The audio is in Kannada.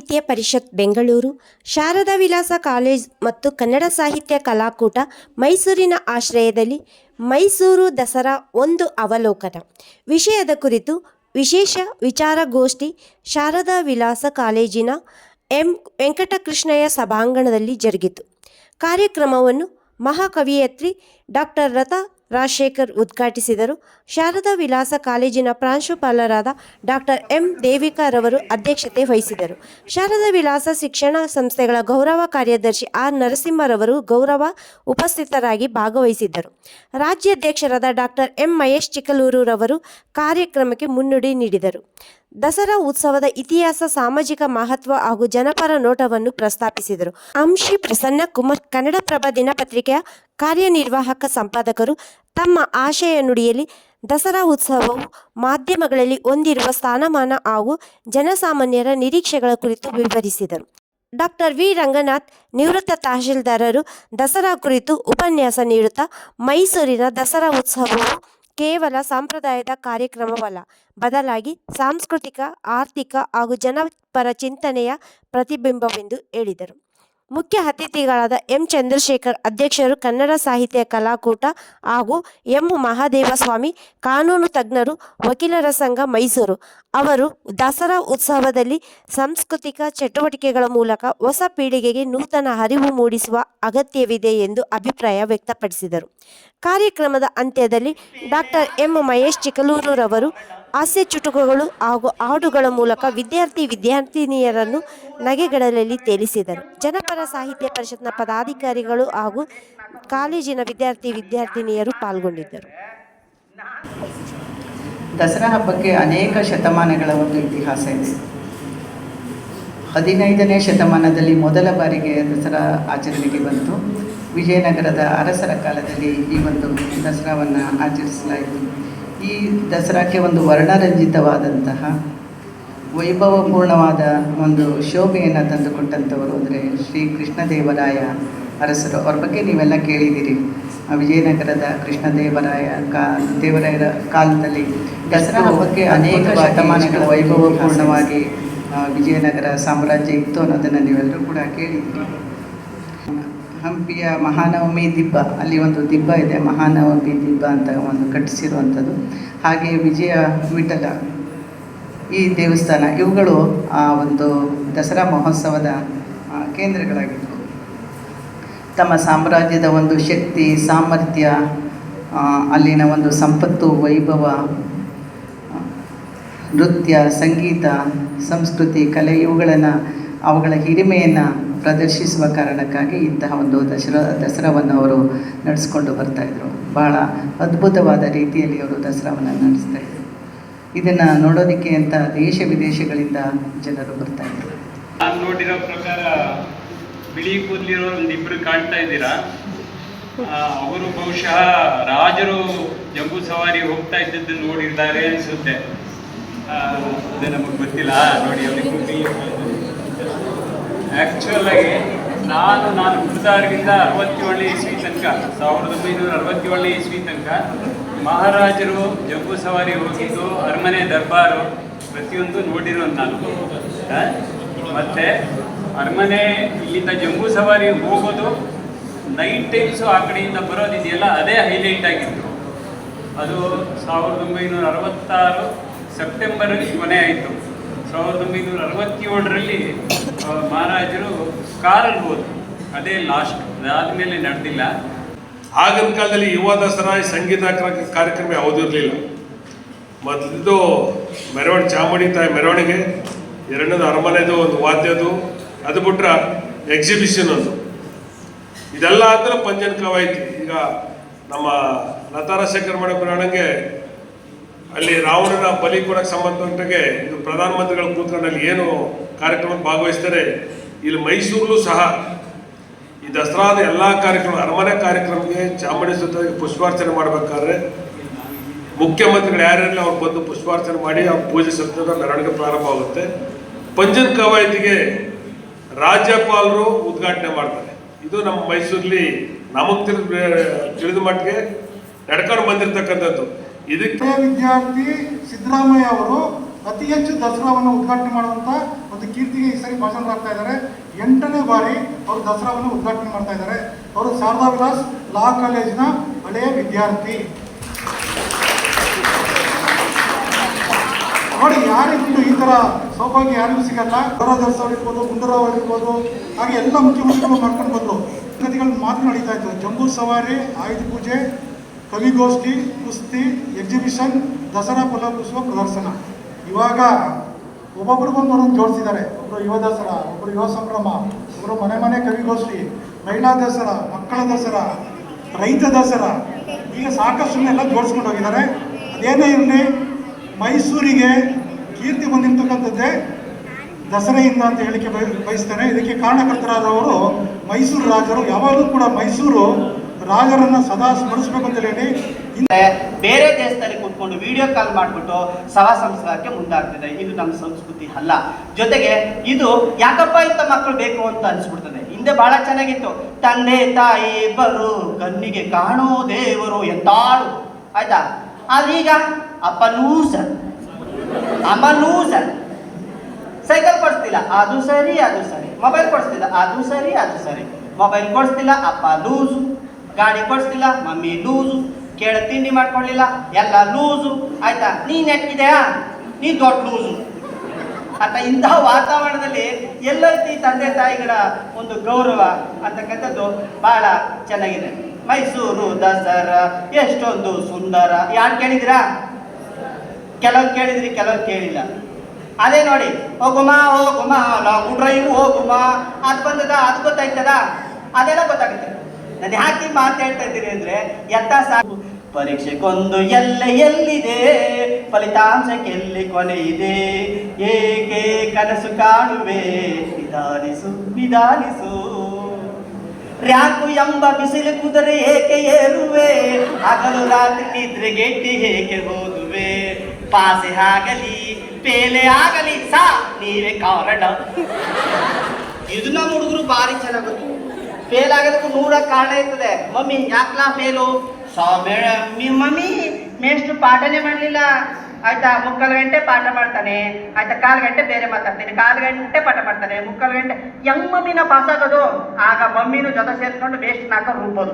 ಸಾಹಿತ್ಯ ಪರಿಷತ್, ಬೆಂಗಳೂರು, ಶಾರದಾ ವಿಲಾಸ ಕಾಲೇಜ್ ಮತ್ತು ಕನ್ನಡ ಸಾಹಿತ್ಯ ಕಲಾಕೂಟ ಮೈಸೂರಿನ ಆಶ್ರಯದಲ್ಲಿ ಮೈಸೂರು ದಸರಾ ಒಂದು ಅವಲೋಕನ. ವಿಷಯದ ಕುರಿತು ವಿಶೇಷ ವಿಚಾರಗೋಷ್ಠಿ ಶಾರದಾ ವಿಲಾಸ ಕಾಲೇಜಿನ ಎಂ ವೆಂಕಟಕೃಷ್ಣಯ್ಯ ಸಭಾಂಗಣದಲ್ಲಿ ಜರುಗಿತು. ಕಾರ್ಯಕ್ರಮವನ್ನು ಮಹಾಕವಿಯತ್ರಿ ಡಾಕ್ಟರ್ ಲತಾ ರಾಜಶೇಖರ್ ಉದ್ಘಾಟಿಸಿದರು. ಶಾರದಾ ವಿಲಾಸ ಕಾಲೇಜಿನ ಪ್ರಾಂಶುಪಾಲರಾದ ಡಾಕ್ಟರ್ ಎಂ. ದೇವಿಕಾರವರು ಅಧ್ಯಕ್ಷತೆ ವಹಿಸಿದರು. ಶಾರದಾ ವಿಲಾಸ ಶಿಕ್ಷಣ ಸಂಸ್ಥೆಗಳ ಗೌರವ ಕಾರ್ಯದರ್ಶಿ ಆರ್. ನರಸಿಂಹರವರು ಗೌರವ ಉಪಸ್ಥಿತರಾಗಿ ಭಾಗವಹಿಸಿದ್ದರು. ರಾಜ್ಯಾಧ್ಯಕ್ಷರಾದ ಡಾಕ್ಟರ್ ಎಂ. ಮಹೇಶ್ ಚಿಕ್ಕಲೂರುರವರು ಕಾರ್ಯಕ್ರಮಕ್ಕೆ ಮುನ್ನುಡಿ ನೀಡಿದರು. ದಸರಾ ಉತ್ಸವದ ಇತಿಹಾಸ, ಸಾಮಾಜಿಕ ಮಹತ್ವ ಹಾಗೂ ಜನಪರ ನೋಟವನ್ನು ಪ್ರಸ್ತಾಪಿಸಿದರು. ಅಂಶಿ ಪ್ರಸನ್ನ ಕುಮಾರ್, ಕನ್ನಡಪ್ರಭ ದಿನಪತ್ರಿಕೆಯ ಕಾರ್ಯನಿರ್ವಾಹಕ ಸಂಪಾದಕರು ತಮ್ಮ ಆಶಯ ನುಡಿಯಲ್ಲಿ ದಸರಾ ಉತ್ಸವವು ಮಾಧ್ಯಮಗಳಲ್ಲಿ ಹೊಂದಿರುವ ಸ್ಥಾನಮಾನ ಹಾಗೂ ಜನಸಾಮಾನ್ಯರ ನಿರೀಕ್ಷೆಗಳ ಕುರಿತು ವಿವರಿಸಿದರು. Doctor V. ರಂಗನಾಥ್ ನಿವೃತ್ತ ತಹಶೀಲ್ದಾರರು ದಸರಾ ಕುರಿತು ಉಪನ್ಯಾಸ ನೀಡುತ್ತಾ ಮೈಸೂರಿನ ದಸರಾ ಉತ್ಸವವು ಕೇವಲ ಸಂಪ್ರದಾಯದ ಕಾರ್ಯಕ್ರಮವಲ್ಲ ಬದಲಾಗಿ ಸಾಂಸ್ಕೃತಿಕ ಆರ್ಥಿಕ ಹಾಗೂ ಜನಪರ ಚಿಂತನೆಯ ಪ್ರತಿಬಿಂಬವೆಂದು ಹೇಳಿದರು. ಮುಖ್ಯ ಅತಿಥಿಗಳಾದ ಎಂ. ಚಂದ್ರಶೇಖರ್ ಅಧ್ಯಕ್ಷರು ಕನ್ನಡ ಸಾಹಿತ್ಯ ಕಲಾಕೂಟ ಹಾಗೂ ಎಂ. ಮಹಾದೇವಸ್ವಾಮಿ, ಕಾನೂನು ತಜ್ಞರು, ವಕೀಲರ ಸಂಘ ಮೈಸೂರು. ಅವರು ದಸರಾ ಉತ್ಸವದಲ್ಲಿ ಸಾಂಸ್ಕೃತಿಕ ಚಟುವಟಿಕೆಗಳ ಮೂಲಕ ಹೊಸ ಪೀಳಿಗೆಗೆ ನೂತನ ಅರಿವು ಮೂಡಿಸುವ ಅಗತ್ಯವಿದೆ ಎಂದು ಅಭಿಪ್ರಾಯ ವ್ಯಕ್ತಪಡಿಸಿದರು. ಕಾರ್ಯಕ್ರಮದ ಅಂತ್ಯದಲ್ಲಿ ಡಾಕ್ಟರ್ ಎಂ. ಮಹೇಶ್ ಚಿಕ್ಕಲೂರುರವರು ಹಾಸ್ಯ ಚುಟುಕುಗಳು ಹಾಗೂ ಹಾಡುಗಳ ಮೂಲಕ ವಿದ್ಯಾರ್ಥಿ ವಿದ್ಯಾರ್ಥಿನಿಯರನ್ನು ನಗೆಗಳಲ್ಲಿ ತೇಲಿಸಿದರು. ಜನಪರ ಸಾಹಿತ್ಯ ಪರಿಷತ್ನ ಪದಾಧಿಕಾರಿಗಳು ಹಾಗೂ ಕಾಲೇಜಿನ ವಿದ್ಯಾರ್ಥಿ ವಿದ್ಯಾರ್ಥಿನಿಯರು ಪಾಲ್ಗೊಂಡಿದ್ದರು. ದಸರಾ ಹಬ್ಬಕ್ಕೆ ಅನೇಕ ಶತಮಾನಗಳ ಒಂದು ಇತಿಹಾಸ ಇದೆ. ಹದಿನೈದನೇ ಶತಮಾನದಲ್ಲಿ ಮೊದಲ ಬಾರಿಗೆ ದಸರಾ ಆಚರಣೆಗೆ ಬಂತು. ವಿಜಯನಗರದ ಅರಸರ ಕಾಲದಲ್ಲಿ ಈ ಒಂದು ದಸರಾವನ್ನು ಆಚರಿಸಲಾಯಿತು. ಈ ದಸರಾಕ್ಕೆ ಒಂದು ವರ್ಣರಂಜಿತವಾದಂತಹ ವೈಭವಪೂರ್ಣವಾದ ಒಂದು ಶೋಭೆಯನ್ನು ತಂದುಕೊಟ್ಟಂಥವರು ಅಂದರೆ ಶ್ರೀ ಕೃಷ್ಣದೇವರಾಯ ಅರಸರು. ಅವ್ರ ಬಗ್ಗೆ ನೀವೆಲ್ಲ ಕೇಳಿದ್ದೀರಿ. ವಿಜಯನಗರದ ಕೃಷ್ಣದೇವರಾಯ ಕಾ ದೇವರಾಯರ ಕಾಲದಲ್ಲಿ ದಸರಾ ಹಬ್ಬಕ್ಕೆ ಅನೇಕ ಶತಮಾನಗಳ ವೈಭವಪೂರ್ಣವಾಗಿ ವಿಜಯನಗರ ಸಾಮ್ರಾಜ್ಯ ಇತ್ತು ಅನ್ನೋದನ್ನು ನೀವೆಲ್ಲರೂ ಕೂಡ ಕೇಳಿದ್ದೀರಿ. ಹಂಪಿಯ ಮಹಾನವಮಿ ದಿಬ್ಬ, ಅಲ್ಲಿ ಒಂದು ದಿಬ್ಬ ಇದೆ, ಮಹಾನವಮಿ ದಿಬ್ಬ ಅಂತ ಒಂದು ಕಟ್ಟಿಸಿರುವಂಥದ್ದು. ಹಾಗೆ ವಿಜಯ ವಿಠಲ ಈ ದೇವಸ್ಥಾನ, ಇವುಗಳು ಆ ಒಂದು ದಸರಾ ಮಹೋತ್ಸವದ ಕೇಂದ್ರಗಳಾಗಿತ್ತು ತಮ್ಮ ಸಾಮ್ರಾಜ್ಯದ ಒಂದು ಶಕ್ತಿ, ಸಾಮರ್ಥ್ಯ ಅಲ್ಲಿನ ಒಂದು ಸಂಪತ್ತು, ವೈಭವ ನೃತ್ಯ, ಸಂಗೀತ, ಸಂಸ್ಕೃತಿ, ಕಲೆ, ಇವುಗಳನ್ನು, ಅವುಗಳ ಹಿರಿಮೆಯನ್ನು ಪ್ರದರ್ಶಿಸುವ ಕಾರಣಕ್ಕಾಗಿ ಇಂತಹ ಒಂದು ದಸರಾ, ದಸರಾವನ್ನು ಅವರು ನಡೆಸ್ಕೊಂಡು ಬರ್ತಾಯಿದ್ರು ಭಾಳ ಅದ್ಭುತವಾದ ರೀತಿಯಲ್ಲಿ ಅವರು ದಸರಾವನ್ನು ನಡೆಸ್ತಾ ಇದ್ರು. ಇದನ್ನು ನೋಡೋದಕ್ಕೆ ಅಂತ ದೇಶ ವಿದೇಶಗಳಿಂದ ಜನರು ಬರ್ತಾ ಬರ್ತಾಯಿದ್ರು ನಾನು ನೋಡಿರೋ ಪ್ರಕಾರ ಬಿಳಿ ಕೂದಲಿರೋ ಒಂದಿಬ್ರು ಕಾಣ್ತಾ ಇದ್ದೀರಾ? ಅವರು ಬಹುಶಃ ರಾಜರು ಜಂಬೂ ಸವಾರಿ ಹೋಗ್ತಾ ಇದ್ದದ್ದು ನೋಡಿದ್ದಾರೆ ಅನಿಸುತ್ತೆ. ಅದು ನಮಗೆ ಗೊತ್ತಿಲ್ಲ. ನೋಡಿ ಅವರಿಗೂ ಆ್ಯಕ್ಚುಯಲ್ ಆಗಿ ನಾನು ನಾನು ಹುಟ್ಟಿದಾಗಿಂದ ಅರವತ್ತೇಳನೇ ಇಸ್ವಿ ತನಕ, ಸಾವಿರದ ಒಂಬೈನೂರ ಅರವತ್ತೇಳನೇ ಇಸ್ವಿ ತನಕ ಮಹಾರಾಜರು ಜಂಬೂ ಸವಾರಿ ಹೋಗಿದ್ದು, ಅರಮನೆ ದರ್ಬಾರು ಪ್ರತಿಯೊಂದು ನೋಡಿರೋದು ನಾನು? ಮತ್ತೆ ಅರಮನೆ, ಇಲ್ಲಿಂದ ಜಂಬೂ ಸವಾರಿ ಹೋಗೋದು ನೈಟ್ ಟೈಮ್ಸು ಆ ಕಡೆಯಿಂದ ಬರೋದಿದೆಯಲ್ಲ ಅದೇ ಹೈಲೈಟ್ ಆಗಿತ್ತು. ಅದು ಸಾವಿರದ ಒಂಬೈನೂರ ಅರವತ್ತಾರು ಸೆಪ್ಟೆಂಬರಲ್ಲಿ ಕೊನೆ ಆಯಿತು. ಸಾವಿರದ ಒಂಬೈನೂರ ಅರವತ್ತೇಳರಲ್ಲಿ ಮಹಾರಾಜರು ಕಾರಲ್ಲಿ ಹೋದರು. ಅದೇ ಲಾಸ್ಟ್ ಅದಾದಮೇಲೆ ನಡೆದಿಲ್ಲ. ಆಗಿನ ಕಾಲದಲ್ಲಿ ಯುವ ದಸರಾ ಸಂಗೀತ ಕ್ರ- ಕಾರ್ಯಕ್ರಮ ಯಾವುದೂ ಇರಲಿಲ್ಲ. ಮೊದಲಿದ್ದು ಮೆರವಣಿಗೆ, ಚಾಮುಂಡಿ ತಾಯಿ ಮೆರವಣಿಗೆ, ಎರಡನೇದು ಅರಮನೆದು, ಒಂದು ವಾದ್ಯದು, ಅದು ಬಿಟ್ರೆ ಎಕ್ಸಿಬಿಷನ್ ಒಂದು. ಇದೆಲ್ಲ ಆದ್ರೆ ಪಂಜನ್ ಕವಾಯ್ತು ಈಗ ನಮ್ಮ ಲತಾರಾಶೇಖರ್ ಮೇಡಮ್ ಹೇಳಂಗೆ ಅಲ್ಲಿ ರಾವಣನ ಬಲಿ ಕೊಡಕ್ಕೆ ಸಂಬಂಧಪಟ್ಟಂಗೆ ಇದು ಪ್ರಧಾನಮಂತ್ರಿಗಳ ಕೂತ್ಕೊಂಡು ಅಲ್ಲಿ ಏನು ಕಾರ್ಯಕ್ರಮಕ್ಕೆ ಭಾಗವಹಿಸ್ತಾರೆ, ಇಲ್ಲಿ ಮೈಸೂರು ಸಹ ಈ ದಸರಾದ ಎಲ್ಲ ಕಾರ್ಯಕ್ರಮ, ಅರಮನೆ ಕಾರ್ಯಕ್ರಮಕ್ಕೆ ಚಾಮುಂಡಿ ಸುತ್ತ ಪುಷ್ಪಾರ್ಚನೆ ಮಾಡಬೇಕಾದ್ರೆ ಮುಖ್ಯಮಂತ್ರಿಗಳು ಯಾರ್ಯಾರಲ್ಲ ಅವ್ರು ಬಂದು ಪುಷ್ಪಾರ್ಚನೆ ಮಾಡಿ ಅವ್ರು ಪೂಜೆ ಸಲ್ಲಿಸಿದ ಮೆರವಣಿಗೆ ಪ್ರಾರಂಭ ಆಗುತ್ತೆ. ಪಂಜನ್ ಕವಾಯತಿಗೆ ರಾಜ್ಯಪಾಲರು ಉದ್ಘಾಟನೆ ಮಾಡ್ತಾರೆ. ಇದು ನಮ್ಮ ಮೈಸೂರಲ್ಲಿ ನಮಗೆ ತಿಳಿದ ತಿಳಿದ ಮಟ್ಟಿಗೆ ನಡ್ಕೊಂಡು ಬಂದಿರತಕ್ಕಂಥದ್ದು. ಇದಕ್ಕೆ ವಿದ್ಯಾರ್ಥಿ ಸಿದ್ದರಾಮಯ್ಯ ಅವರು ಅತಿ ಹೆಚ್ಚು ದಸರಾವನ್ನು ಉದ್ಘಾಟನೆ ಮಾಡುವಂತ ಒಂದು ಕೀರ್ತಿಗೆ ಈ ಸರಿ ಭಾಷಣರಾಗ್ತಾ ಇದ್ದಾರೆ. ಎಂಟನೇ ಬಾರಿ ಅವರು ದಸರಾವನ್ನು ಉದ್ಘಾಟನೆ ಮಾಡ್ತಾ ಇದ್ದಾರೆ. ಅವರು ಶಾರದಾ ವಿಲಾಸ್ ಲಾ ಕಾಲೇಜಿನ ಹಳೆಯ ವಿದ್ಯಾರ್ಥಿ. ನೋಡಿ ಯಾರಿಗೂ ಈ ಥರ ಸೌಭಾಗ್ಯ ಯಾರಿಗೂ ಸಿಗಲ್ಲ. ಗೌರವದಾಸ್ ಅವ್ರು ಇರ್ಬೋದು, ಗುಂಡೂರಾವ್ ಹಾಗೆ ಎಲ್ಲ ಮುಖ್ಯಮಂತ್ರಿಗಳು ಮಾಡ್ಕೊಂಡು ಬಂದ್ರು. ಗತಿಗಳ ಮಾತು ನಡೀತಾ ಇತ್ತು. ಜಂಬೂ ಸವಾರಿ, ಆಯುಧ ಪೂಜೆ ಕವಿಗೋಷ್ಠಿ ಕುಸ್ತಿ ಎಕ್ಸಿಬಿಷನ್ ದಸರಾ ಫಲಪುಷ್ಪ ಪ್ರದರ್ಶನ. ಇವಾಗ ಒಬ್ಬೊಬ್ರಿಗೊಂದು ಜೋಡಿಸಿದ್ದಾರೆ ಒಬ್ಬರು ಯುವ ದಸರಾ ಒಬ್ಬರು ಯುವ ಸಂಭ್ರಮ ಒಬ್ಬರು ಮನೆ ಮನೆ ಕವಿಗೋಷ್ಠಿ ಮಹಿಳಾ ದಸರಾ, ಮಕ್ಕಳ ದಸರಾ, ರೈತ ದಸರಾ. ಈಗ ಸಾಕಷ್ಟು ಎಲ್ಲ ಜೋಡಿಸ್ಕೊಂಡು ಹೋಗಿದ್ದಾರೆ ಅದೇನೇ ಇರಲಿ, ಮೈಸೂರಿಗೆ ಕೀರ್ತಿ ಬಂದಿರ್ತಕ್ಕಂಥದ್ದೇ ದಸರೆಯಿಂದ ಅಂತ ಹೇಳಿಕೆ ಬಯ- ಬಯಸ್ತಾರೆ. ಇದಕ್ಕೆ ಕಾರಣಕರ್ತರಾದವರು ಮೈಸೂರು ರಾಜರು. ಯಾವಾಗಲೂ ಕೂಡ ಮೈಸೂರು ರಾಜರನ್ನು ಸದಾ ಸ್ಮರಿಸಬೇಕು ಅಂತ ಹೇಳಿ ಬೇರೆ ದೇಶದಲ್ಲಿ ಕೂತ್ಕೊಂಡು ವಿಡಿಯೋ ಕಾಲ್ ಮಾಡಿಬಿಟ್ಟು ಸಭಾ ಸಂಸ್ಕಾರಕ್ಕೆ ಮುಂದಾಗ್ತಿದೆ. ಇದು ನಮ್ಮ ಸಂಸ್ಕೃತಿ ಅಲ್ಲ. ಜೊತೆಗೆ ಇದು ಯಾಕಪ್ಪ ಇಂಥ ಮಕ್ಕಳು ಬೇಕು ಅಂತ ಅನಿಸ್ಬಿಡ್ತದೆ. ಹಿಂದೆ ಬಹಳ ಚೆನ್ನಾಗಿತ್ತು. ತಂದೆ, ತಾಯಿ ಇಬ್ಬರು ಕಣ್ಣಿಗೆ ಕಾಣೋ ದೇವರು ಎಂತಾಳು. ಆಯ್ತಾ? ಈಗ ಅಪ್ಪ ಅಮ್ಮನೂ ಅಮ್ಮ ಲೂಸರ್ ಸೈಕಲ್ ಕೊಡಿಸ್ತಿಲ್ಲ. ಅದು ಸರಿ ಅದು ಸರಿ. ಮೊಬೈಲ್ ಕೊಡಿಸ್ತಿಲ್ಲ. ಅದು ಸರಿ ಅದು ಸರಿ. ಮೊಬೈಲ್ ಕೊಡಿಸ್ತಿಲ್ಲ, ಅಪ್ಪ ಲೂಸು. ಗಾಡಿ ಕೊಡಿಸ್ತಿಲ್ಲ, ಮಮ್ಮಿ ಲೂಸು. ಕೇಳ, ತಿಂಡಿ ಮಾಡ್ಕೊಳ್ಳಿಲ್ಲ. ಎಲ್ಲ ಲೂಸು. ಆಯ್ತಾ? ನೀನ್ ನೆಟ್ಟಿದೆಯಾ ನೀ ದೊಡ್ಡ ಲೂಸು. ಅಂತ ಇಂತಹ ವಾತಾವರಣದಲ್ಲಿ ಎಲ್ಲೈತಿ ತಂದೆ ತಾಯಿಗಳ ಒಂದು ಗೌರವ ಅಂತಕ್ಕಂಥದ್ದು ಬಹಳ ಚೆನ್ನಾಗಿದೆ. ಮೈಸೂರು ದಸರಾ, ಎಷ್ಟೊಂದು ಸುಂದರ. ಯಾರು ಕೇಳಿದಿರಾ ಕೆಲವ್ರು ಕೇಳಿದ್ರಿ, ಕೆಲವ್ರು ಕೇಳಿಲ್ಲ. ಅದೇ ನೋಡಿ, ಹೋಗುಮ ಹೋಗುಮ, ನಾವು ಡ್ರೈವ್ ಹೋಗುಮ. ಅದು ಬಂದದ, ಅದು ಗೊತ್ತಾಯ್ತದ? ಅದೆಲ್ಲ ಗೊತ್ತಾಗುತ್ತೆ. ನಾನು ಯಾಕೆ ಮಾತಾಡ್ತಾ ಇದ್ದೀನಿ ಅಂದ್ರೆ ಎತ್ತ ಸಾಕು. ಪರೀಕ್ಷೆಗೊಂದು ಎಲ್ಲ ಎಲ್ಲಿದೆ? ಫಲಿತಾಂಶಕ್ಕೆಲ್ಲಿ ಕೊನೆ ಇದೆ? ಏಕೆ ಕನಸು ಕಾಣುವೆ? ನಿಧಾನಿಸು ನಿಧಾನಿಸು. ರ್ಯಾಕು ಎಂಬ ಬಿಸಿಲು ಕುದುರೆ ಏಕೆ ಏರುವೆ? ಹಗಲು ರಾತ್ರಿ ನಿದ್ರೆಗೆಟ್ಟಿ ಹೇಗೆ ಹೋದುವೆ? ಪಾಸೆ ಆಗಲಿ, ಪೇಲೆ ಆಗಲಿ ಸಾ, ನೀವೇ ಕಾರಣ. ಇದು ನಮ್ಮ ಹುಡುಗರು ಭಾರಿ ಚೆನ್ನಾಗಿ ಗೊತ್ತು. ಫೇಲ್ ಆಗೋದಕ್ಕೂ ನೂರ ಕಾರಣ ಇರ್ತದೆ. ಮಮ್ಮಿ, ಯಾಕಲಾ ಫೇಲು ಸಾ ಮಮ್ಮಿ ಮೇಷ್ಟು ಪಾಠನೇ ಮಾಡಲಿಲ್ಲ. ಆಯ್ತಾ, ಮುಕ್ಕಾಲು ಗಂಟೆ ಪಾಠ ಮಾಡ್ತಾನೆ. ಆಯ್ತಾ, ಕಾಲು ಗಂಟೆ ಬೇರೆ ಮಾತಾಡ್ತೀನಿ. ಕಾಲು ಗಂಟೆ ಪಾಠ ಮಾಡ್ತಾನೆ. ಮುಕ್ಕಾಲು ಗಂಟೆ ಹೆಂಗ್ ಮಮ್ಮಿನ ಪಾಸ್ ಆಗೋದು. ಆಗ ಮಮ್ಮಿನೂ ಜೊತೆ ಸೇರ್ಕೊಂಡು ವೇಸ್ಟ್ ನಾಕ ರೂಬೋದು